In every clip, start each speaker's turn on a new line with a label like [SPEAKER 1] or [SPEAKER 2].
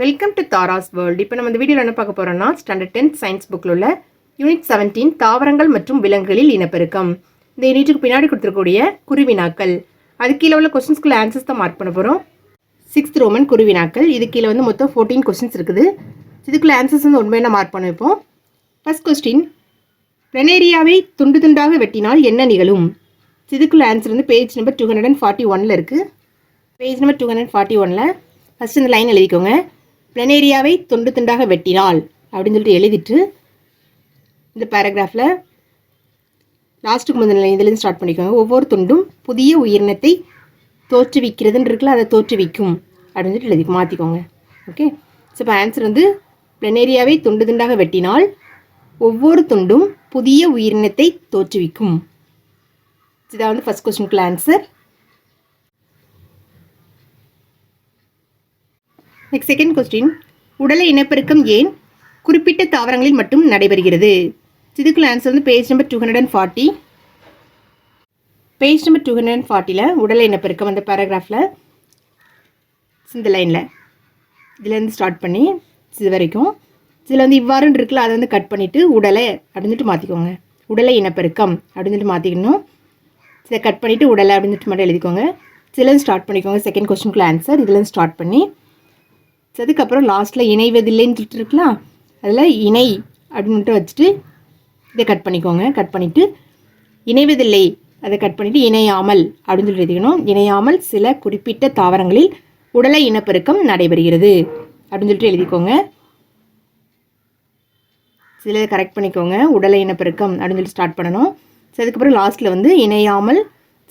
[SPEAKER 1] Welcome to Tara's world இப்போ நம்ம இந்த வீடியோவில் என்ன பார்க்க போகிறோம்னா ஸ்டாண்டர்ட் டென்த் சயின்ஸ் புக்கில் உள்ள யூனிட் செவன்டீன் தாவரங்கள் மற்றும் விலங்குகளில் இனப்பெருக்கம். இந்த யூனிட்டுக்கு பின்னாடி கொடுத்துருக்கக்கூடிய குருவினாக்கள். அது கீழே உள்ள கொஸ்டின்ஸ்க்குள்ள ஆன்சர்ஸ் தான் மார்க் பண்ண போகிறோம் சிக்ஸ்த் ரோமன் குருவினாக்கள். இது கீழே வந்து மொத்தம் ஃபோர்டீன் கொஸ்டின்ஸ் இருக்குது. இதுக்குள்ள ஆன்சர்ஸ் வந்து உண்மையான மார்க் பண்ண வைப்போம் ஃபஸ்ட் கொஸ்டின் பிளனேரியாவை துண்டு துண்டாக வெட்டினால் என்ன நிகழும்? இதுக்குள்ள ஆன்சர் வந்து page number two hundred and forty ஒனில் இருக்குது page number two hundred forty ஒனில் ஃபஸ்ட் இந்த லைன் எழுதிக்கோங்க. பிளனேரியாவை துண்டு துண்டாக வெட்டினால் அப்படின்னு சொல்லிட்டு எழுதிட்டு இந்த பேராகிராஃபில் லாஸ்ட்டுக்கு முதல்ல இதுலேருந்து ஸ்டார்ட் பண்ணிக்கோங்க. ஒவ்வொரு துண்டும் புதிய உயிரினத்தை தோற்றுவிக்கிறதுன்னு இருக்குல்ல அதை தோற்றுவிக்கும் அப்படின்னு சொல்லிட்டு எழுதி மாற்றிக்கோங்க ஓகே ஸோ இப்போ ஆன்சர் வந்து பிளனேரியாவை துண்டு துண்டாக வெட்டினால் ஒவ்வொரு துண்டும் புதிய உயிரினத்தை தோற்றுவிக்கும். இதான் வந்து ஃபஸ்ட் கொஸ்டினுக்குள்ள ஆன்சர் நெக்ஸ்ட் செகண்ட் கொஸ்டின் உடலை இனப்பெருக்கம் ஏன் குறிப்பிட்ட தாவரங்களில் மட்டும் நடைபெறுகிறது? இதுக்குள்ள ஆன்சர் வந்து page number two hundred and forty page number two hundred and ஃபார்ட்டியில் உடலை இனப்பெருக்கம் அந்த பேராகிராஃபில் இந்த லைனில் இதுலேருந்து ஸ்டார்ட் பண்ணி இது வரைக்கும். இதில் வந்து இவ்வாறுன்னு இருக்குல்ல அதை வந்து கட் பண்ணிவிட்டு உடலை அப்படின்ட்டு மாற்றிக்கோங்க உடலை இனப்பெருக்கம் அப்படின்ட்டு மாற்றிக்கணும் இதை கட் பண்ணிவிட்டு உடலை அப்படின்ட்டு மட்டும் எழுதிக்கோங்க. இதுலேருந்து ஸ்டார்ட் பண்ணிக்கோங்க. செகண்ட் கொஸ்டினுக்குள்ள ஆன்சர் இதுலேருந்து ஸ்டார்ட் பண்ணி அதுக்கப்புறம் லாஸ்ட்டில் இணைவதில்லைன்னு இருக்கலாம் அதில் இணை அப்படின்ட்டு வச்சுட்டு இதை கட் பண்ணிக்கோங்க. கட் பண்ணிவிட்டு இணைவதில்லை அதை கட் பண்ணிவிட்டு இணையாமல் அப்படின்னு சொல்லி எழுதிக்கணும் இணையாமல் சில குறிப்பிட்ட தாவரங்களில் உடலை இனப்பெருக்கம் நடைபெறுகிறது அப்படின்னு சொல்லிட்டு எழுதிக்கோங்க. சில கரெக்ட் பண்ணிக்கோங்க. உடலை இனப்பெருக்கம் அப்படின்னு சொல்லி ஸ்டார்ட் பண்ணணும். ஸோ அதுக்கப்புறம் லாஸ்ட்டில் வந்து இணையாமல்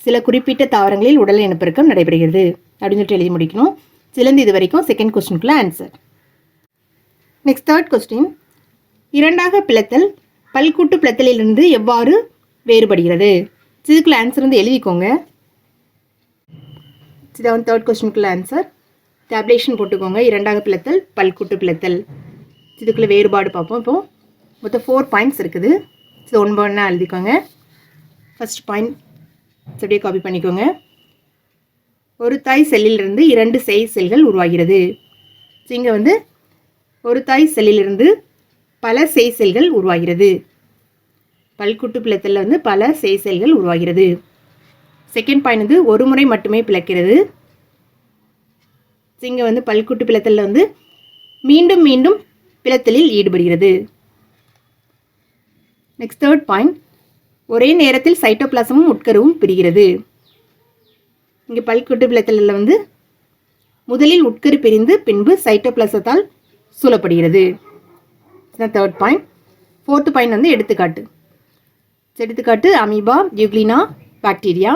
[SPEAKER 1] சில குறிப்பிட்ட தாவரங்களில் உடல் இனப்பெருக்கம் நடைபெறுகிறது அப்படின்னு சொல்லிட்டு எழுதி முடிக்கணும். சிலந்து இது வரைக்கும் செகண்ட் கொஸ்டினுக்குள்ள ஆன்சர் நெக்ஸ்ட் தேர்ட் கொஸ்டின் இரண்டாக பிளத்தல் பல்கூட்டு பிளத்தலிலிருந்து எவ்வாறு வேறுபடுகிறது? இதுக்குள்ள ஆன்சர் வந்து எழுதிக்கோங்க. இதான் தேர்ட் கொஸ்டினுக்குள்ள ஆன்சர் டேப்லேஷன் போட்டுக்கோங்க. இரண்டாக பிளத்தல் பல்கூட்டு பிளத்தல். இதுக்குள்ள வேறுபாடு பார்ப்போம். இப்போ மொத்தம் ஃபோர் பாயிண்ட்ஸ் இருக்குது. இது ஒன் ஒன்றா எழுதிக்கோங்க. ஃபர்ஸ்ட் பாயிண்ட் அப்படியே காப்பி பண்ணிக்கோங்க. ஒரு தாய் செல்லிலிருந்து இரண்டு செய் செல்கள் உருவாகிறது. ஸோ இங்கே வந்து ஒரு தாய் செல்லிலிருந்து பல செய் செல்கள் உருவாகிறது. பல்குட்டு பிளத்தில் வந்து பல செய் செல்கள் உருவாகிறது. செகண்ட் பாயிண்ட் வந்து ஒரு முறை மட்டுமே பிளக்கிறது. இங்கே வந்து பல்குட்டு பிளத்தலில் வந்து மீண்டும் மீண்டும் பிளத்தலில் ஈடுபடுகிறது. நெக்ஸ்ட் தேர்ட் பாயிண்ட் ஒரே நேரத்தில் சைட்டோபிளாசமும் உட்கருவும் பிரிகிறது. இங்கே பல்குட்டு பிளத்தலில் வந்து முதலில் உட்கரு பிரிந்து பின்பு சைட்டோபிளசத்தால் சூழப்படுகிறது. தேர்ட் பாயிண்ட் ஃபோர்த்து பாயிண்ட் வந்து எடுத்துக்காட்டு. எடுத்துக்காட்டு அமீபா யூக்ளினா பாக்டீரியா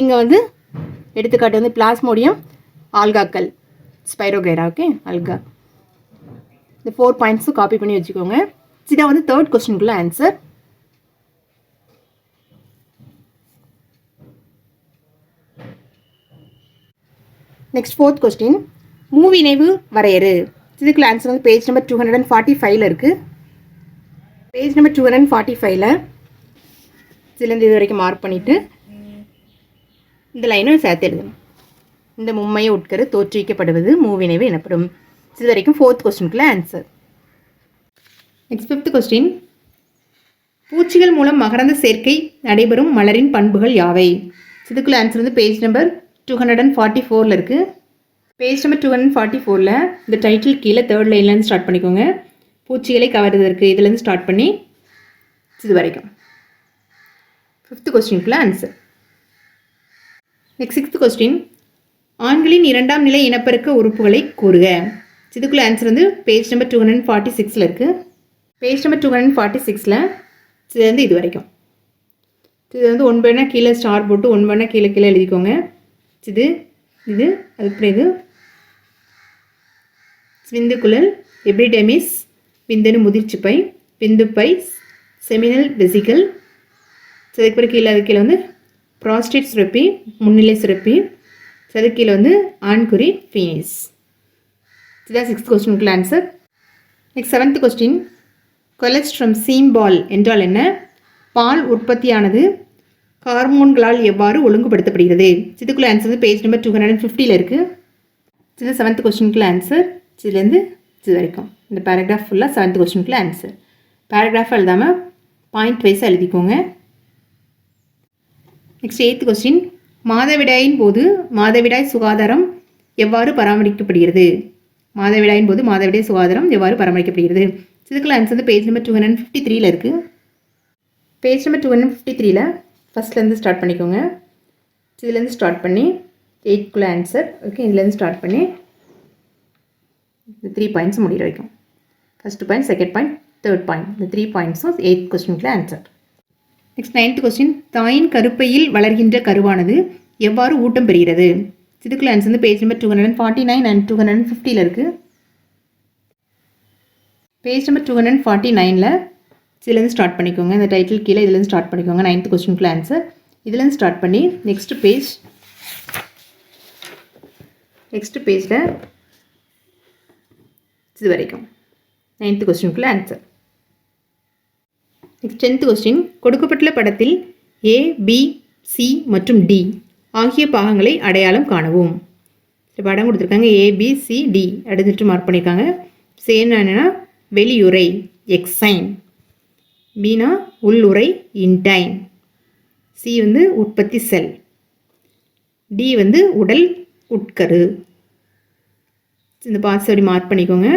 [SPEAKER 1] இங்கே வந்து எடுத்துக்காட்டு வந்து பிளாஸ்மோடியம் ஆல்காக்கள் ஸ்பைரோகைரா ஓகே ஆல்கா இந்த ஃபோர் பாயிண்ட்ஸும் காப்பி பண்ணி வச்சுக்கோங்க. இதான் வந்து தேர்ட் கொஸ்டினுக்குள்ள ஆன்சர் நெக்ஸ்ட் ஃபோர்த் கொஸ்டின் மூவி நினைவு வரையறு. இதுக்குள்ள ஆன்சர் வந்து page number two hundred and forty ஃபைவ்ல இருக்குது page number two hundred and forty ஃபைவ்ல இதுலேருந்து இது வரைக்கும் மார்க் பண்ணிவிட்டு இந்த லைனும் சேர்த்து எழுதணும். இந்த மும்மையை உட்கரு தோற்றுவிக்கப்படுவது மூவினைவு எனப்படும். இது வரைக்கும் ஃபோர்த் கொஸ்டினுக்குள்ள ஆன்சர் நெக்ஸ்ட் ஃபிஃப்த் கொஸ்டின் பூச்சிகள் மூலம் மகரந்த சேர்க்கை நடைபெறும் மலரின் பண்புகள் யாவை? இதுக்குள்ள ஆன்சர் வந்து page number two hundred and forty ஃபோரில் இருக்குது page number two hundred forty ஃபோரில் இந்த டைட்டில் கீழே தேர்ட் லைன்லேருந்து ஸ்டார்ட் பண்ணிக்கோங்க. பூச்சிகளை கவருவதற்கு இதுலேருந்து ஸ்டார்ட் பண்ணி இது வரைக்கும். ஃபிஃப்த் கொஸ்டினுக்குள்ள ஆன்சர் நெக்ஸ்ட் சிக்ஸ்த் கொஸ்டின் ஆண்களின் இரண்டாம் நிலை இனப்பெருக்க உறுப்புகளை கூறுக. இதுக்குள்ள ஆன்சர் வந்து page number two hundred forty சிக்ஸில் இருக்குது page number two hundred forty சிக்ஸில் இதுலேருந்து இது வரைக்கும். இது வந்து ஒன்பதுனா கீழே ஸ்டார் போட்டு ஒன்பதுனா கீழே கீழே எழுதிக்கோங்க. இது இது அதுக்கப்புறம் இது? விந்துக்குழல் எபிடெமிஸ் விந்தணு முதிர்ச்சிப்பை விந்துப்பை செமினல் வெசிகல். அதுக்கப்புறம் கீழே அது கீழே வந்து ப்ராஸ்டேட் சுரப்பி முன்னிலை சுரப்பி. அது கீழே வந்து ஆண்குறி ஃபீனிஸ் இதுதான் sixth கொஸ்டினுக்குள்ள answer next seventh question colostrum சீம்பால் என்றால் என்ன? பால் உற்பத்தியானது ஹார்மோன்களால் எவ்வாறு ஒழுங்குபடுத்தப்படுகிறது? இதுக்குள்ள ஆன்சர் வந்து page number two hundred and ஃபிஃப்டியில் இருக்குது இது செவன்த் கொஸ்டினுக்குள்ள ஆன்சர் இதுலேருந்து இது வரைக்கும். இந்த பேராகிராஃப் ஃபுல்லாக செவன்த் கொஸ்டினுக்குள்ள ஆன்சர் பேராகிராஃப் எழுதாமல் பாயிண்ட் வைஸாக எழுதிக்கோங்க. நெக்ஸ்ட் எயித்து கொஸ்டின் மாதவிடாயின் போது மாதவிடாய் சுகாதாரம் எவ்வாறு பராமரிக்கப்படுகிறது? மாதவிடாயின் போது மாதவிடாய் சுகாதாரம் எவ்வாறு பராமரிக்கப்படுகிறது? இதுக்குள்ள ஆன்சர் வந்து page number two hundred fifty த்ரீயில் இருக்குது page number two hundred fifty த்ரீல ஃபஸ்ட்லேருந்து ஸ்டார்ட் பண்ணிக்கோங்க. இதுலேருந்து ஸ்டார்ட் பண்ணி எயிட்குள்ளே ஆன்சர் ஓகே இதுலேருந்து ஸ்டார்ட் பண்ணி இந்த த்ரீ பாயிண்ட்ஸ் முடிகிற வரைக்கும். First point second point third point இந்த த்ரீ பாயிண்ட்ஸும் எயிட் கொஸ்டினுக்குள்ள ஆன்சர் நெக்ஸ்ட் நைன்த் கொஸ்டின் தாயின் கருப்பையில் வளர்கின்ற கருவானது எவ்வாறு ஊட்டம் பெறுகிறது? இதுக்குள்ள ஆன்சர் வந்து page number two hundred and forty nine and two hundred and ஃபிஃப்டியில் இருக்குது page number two hundred forty நைனில் இதுலேருந்து ஸ்டார்ட் பண்ணிக்கோங்க. இந்த டைட்டில் கீழே இதுலேருந்து ஸ்டார்ட் பண்ணிக்கோங்க. நைன்த் கொஸ்டினுக்குள்ள ஆன்சர் இதுலேருந்து ஸ்டார்ட் பண்ணி நெக்ஸ்ட் பேஜ் நெக்ஸ்ட் பேஜில் இது வரைக்கும். நைன்த்து கொஸ்டினுக்குள்ள ஆன்சர் நெக்ஸ்ட் டென்த்து கொஸ்டின் கொடுக்கப்பட்டுள்ள படத்தில் ஏ பி சி மற்றும் டி ஆகிய பாகங்களை அடையாளம் காணவும். படம் கொடுத்துருக்காங்க ஏபிசிடி பி டி மார்க் பண்ணியிருக்காங்க சேனா என்னென்னா வெளியுறை எக்ஸைன் பீனா உள்ளுரை இன்டைன் சி வந்து உற்பத்தி செல். டி வந்து உடல் உட்கரு. இந்த பார்ட்ஸ் அப்படி மார்க் பண்ணிக்கோங்க.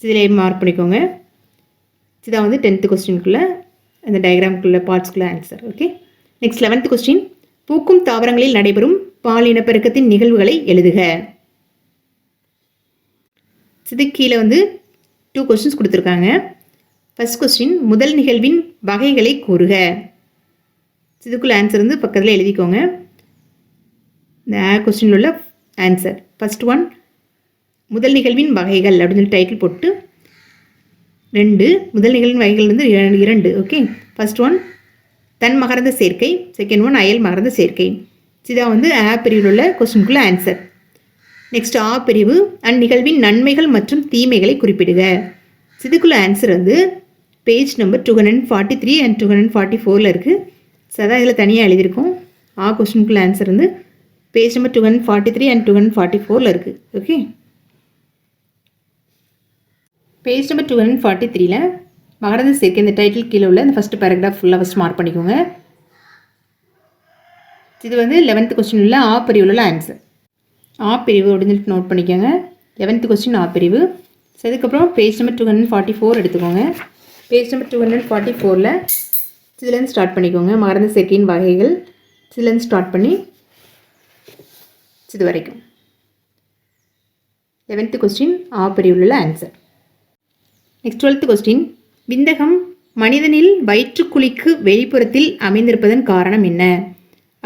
[SPEAKER 1] இதில் மார்க் பண்ணிக்கோங்க. இதுதான் வந்து டென்த்து கொஸ்டினுக்குள்ளே அந்த டயக்ராம்குள்ளே பார்ட்ஸ்குள்ளே answer okay next eleventh question பூக்கும் தாவரங்களில் நடைபெறும் பால் இனப்பெருக்கத்தின் நிகழ்வுகளை எழுதுக. இது கீழே வந்து டூ கொஸ்டின்ஸ் கொடுத்துருக்காங்க. ஃபர்ஸ்ட் கொஸ்டின் முதல் நிகழ்வின் வகைகளை கூறுக. இதுக்குள்ள ஆன்சர் வந்து பக்கத்தில் எழுதிக்கோங்க. இந்த கொஸ்டினில் உள்ள ஆன்சர் ஃபஸ்ட் ஒன் முதல் நிகழ்வின் வகைகள் அப்படின்னு சொல்லி டைட்டில் போட்டு ரெண்டு முதல் நிகழ்வின் வகைகள் வந்து இரண்டு ஓகே ஃபர்ஸ்ட் ஒன் தன் மகரந்த சேர்க்கை. செகண்ட் ஒன் அயல் மகரந்த சேர்க்கை. சிதா வந்து ஆ பிரிவில் உள்ள கொஸ்டினுக்குள்ள ஆன்சர் நெக்ஸ்ட் ஆ பிரிவு அந்நிகழ்வின் நன்மைகள் மற்றும் தீமைகளை குறிப்பிடுக. இதுக்குள்ள ஆன்சர் வந்து page number two hundred forty three and two hundred forty ஃபோரில் இருக்குது ஸோ அதான் இதில் தனியாக எழுதியிருக்கோம். ஆ கொஸ்டினுக்குள்ள ஆன்சர் வந்து page number two hundred forty three and two hundred forty ஃபோரில் இருக்குது okay page number two hundred forty த்ரீல மகரந்த சேர்க்கை இந்த டைட்டில் கீழே உள்ள இந்த ஃபஸ்ட்டு பேராகிராஃப் ஃபுல்லாக ஃபஸ்ட் மார்க் பண்ணிக்கோங்க. இது வந்து லெவன்த்து கொஸ்டின் உள்ள ஆ பிரிவில் உள்ள ஆன்சர் ஆ பிரிவு அப்படின்னு சொல்லிட்டு நோட் பண்ணிக்கோங்க. லெவன்த்து கொஸ்டின் ஆ பிரிவு. ஸோ அதுக்கப்புறம் page number two hundred forty four எடுத்துக்கோங்க. Page number two hundred forty ஃபோரில் இதுலேருந்து ஸ்டார்ட் பண்ணிக்கோங்க. மகரந்த செட்டின் வகைகள் இதுலேருந்து ஸ்டார்ட் பண்ணி இது வரைக்கும். லெவன்த்து கொஸ்டின் ஆ பிரிவில் உள்ள ஆன்சர் நெக்ஸ்ட் டுவெல்த்து கொஸ்டின் விந்தகம் மனிதனில் வயிற்றுக்குழிக்கு வெளிப்புறத்தில் அமைந்திருப்பதன் காரணம் என்ன?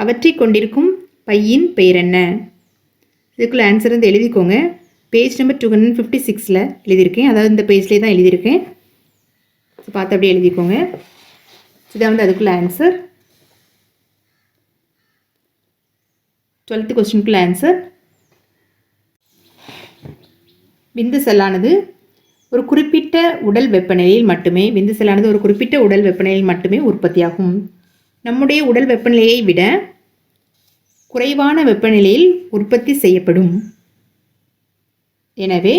[SPEAKER 1] அவற்றை கொண்டிருக்கும் பையின் பெயர் என்ன? இதுக்குள்ள ஆன்சர் வந்து எழுதிக்கோங்க. Page number two hundred fifty சிக்ஸில் எழுதியிருக்கேன். அதாவது இந்த பேஜ்லேயே தான் எழுதியிருக்கேன். ஸோ பார்த்து அப்படியே எழுதிக்கோங்க. இதான் வந்து அதுக்குள்ள ஆன்சர் டுவெல்த்து கொஸ்டினுக்குள்ள ஆன்சர் விந்து செல்லானது ஒரு குறிப்பிட்ட உடல் வெப்பநிலையில் மட்டுமே விந்து செல்லானது ஒரு குறிப்பிட்ட உடல் வெப்பநிலையில் மட்டுமே உற்பத்தியாகும். நம்முடைய உடல் வெப்பநிலையை விட குறைவான வெப்பநிலையில் உற்பத்தி செய்யப்படும். எனவே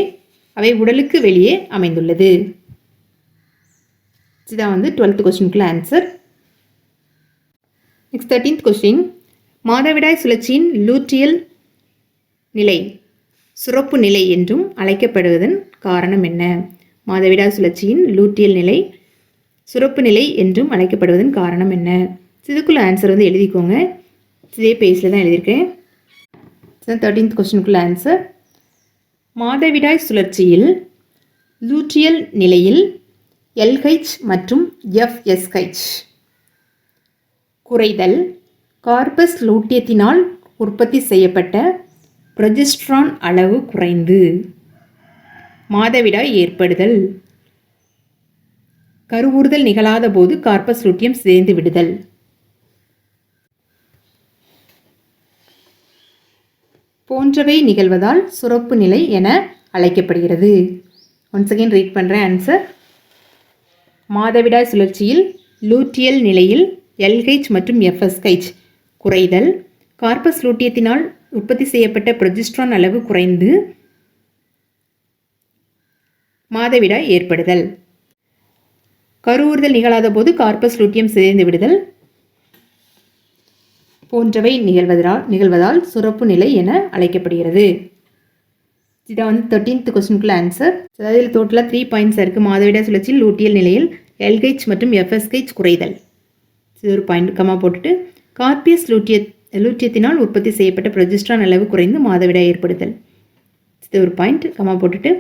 [SPEAKER 1] அவை உடலுக்கு வெளியே அமைந்துள்ளது. இதுதான் வந்து டுவெல்த் கொஸ்டினுக்குள்ள ஆன்சர் நெக்ஸ்ட் தேர்ட்டீன்த் கொஸ்டின் மாதவிடாய் சுழற்சியின் லூட்ரியல் நிலை சுரப்பு நிலை என்றும் அழைக்கப்படுவதன் காரணம் என்ன? மாதவிடாய் சுழற்சியின் லூட்டியல் நிலை சுரப்பு நிலை என்றும் அழைக்கப்படுவதன் காரணம் என்ன? இதுக்குள்ள ஆன்சர் வந்து எழுதிக்கோங்க. இதே பேஜில் தான் எழுதியிருக்கேன். தேர்ட்டீன்த் கொஸ்டினுக்குள்ள ஆன்சர் மாதவிடாய் சுழற்சியில் லூட்ரியல் நிலையில் எல்ஹெச் மற்றும் எஃப்எஸ்ஹெச் குறைதல் கார்பஸ் லூட்டியத்தினால் உற்பத்தி செய்யப்பட்ட ப்ரொஜெஸ்ட்ரான் அளவு குறைந்து. மாதவிடாய் ஏற்படுதல் கருவுறுதல் நிகழாத போது கார்பஸ் லூட்டியம் சிதைந்து விடுதல். போன்றவை நிகழ்வதால் சுரப்பு நிலை என அழைக்கப்படுகிறது. ஒன்ஸ் அகெயின் ரீட் பண்ணுறேன் ஆன்சர் மாதவிடாய் சுழற்சியில் லூட்டியல் நிலையில் எல்ஹெச் மற்றும் எஃப்எஸ்ஹெச் குறைதல். கார்பஸ் லூட்டியத்தினால் உற்பத்தி செய்யப்பட்ட ப்ரொஜெஸ்ட்ரான் அளவு குறைந்து மாதவிடாய் ஏற்படுதல். கருவுறுதல் நிகழாத போது கார்பஸ் லூட்டியம் சிதைந்து விடுதல். போன்றவை நிகழ்வதால் நிகழ்வதால் சுரப்பு நிலை என அழைக்கப்படுகிறது. இதான் வந்து தேர்ட்டீன்த் கொஸ்டினுக்குள்ள ஆன்சர் அதாவது இதில் டோட்டலாக த்ரீ பாயிண்ட்ஸ் இருக்குது மாதவிடாய் சுழற்சியில் லூட்டியல் நிலையில் எல்கைச் மற்றும் எஃப்எஸ்கைச் குறைதல். இது ஒரு பாயிண்ட் கமா போட்டுட்டு கார்பியஸ் லூட்டிய லூட்டியத்தினால் உற்பத்தி செய்யப்பட்ட ப்ரொஜிஸ்ட்ரான் அளவு குறைந்து மாதவிடா ஏற்படுதல். இது ஒரு பாயிண்ட் கமா போட்டுட்டு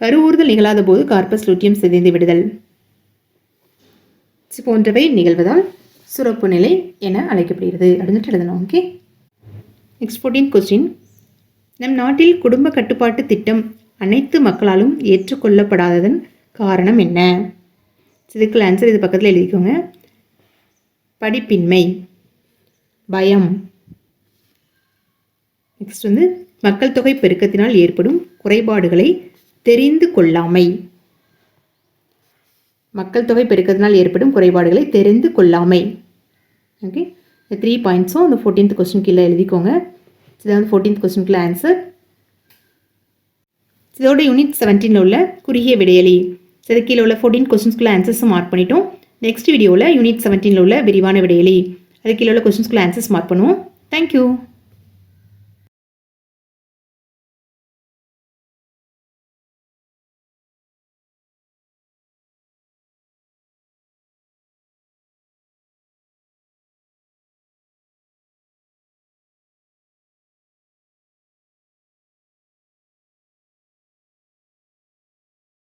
[SPEAKER 1] கருவூறுதல் நிகழாத போது கார்பஸ் லூட்டியம் சிதைந்து விடுதல். போன்றவை நிகழ்வதால் சுரப்பு நிலை என அழைக்கப்படுகிறது. அப்படின்னு எழுதணும் ஓகே நெக்ஸ்ட் ஃபோர்டீன் கொஸ்டின் நம் நாட்டில் குடும்ப கட்டுப்பாட்டு திட்டம் அனைத்து மக்களாலும் ஏற்றுக்கொள்ளப்படாததன் காரணம் என்ன? இதுக்கு ஆன்சர் இது பக்கத்தில் எழுதிக்கோங்க. படிப்பின்மை பயம். நெக்ஸ்ட் வந்து மக்கள் தொகை பெருக்கத்தினால் ஏற்படும் குறைபாடுகளை தெரிந்து கொள்ளாமை. மக்கள் தொகை பெருக்கத்தினால் ஏற்படும் குறைபாடுகளை தெரிந்து கொள்ளாமை. ஓகே இந்த த்ரீ பாயிண்ட்ஸும் அந்த ஃபோர்டீன்த் கொஸ்டின் கீழே எழுதிக்கோங்க. இதுதான் ஃபோர்டீன்த் கொஸ்டினுக்குள்ள ஆன்சர் இதோட யூனிட் செவன்டீனில் உள்ள குறுகிய விடையலி. இது கீழே உள்ள ஃபோர்டீன் கொஸ்டின்ஸ்குள்ள ஆன்சர்ஸும் மார்க் பண்ணிட்டோம். நெக்ஸ்ட் வீடியோவில் யூனிட் செவன்டீனில் உள்ள விரிவான விடையலி. அது கீழே உள்ள கொஸ்டின்ஸ்குள்ள ஆன்சர்ஸ் மார்க் பண்ணுவோம். Thank you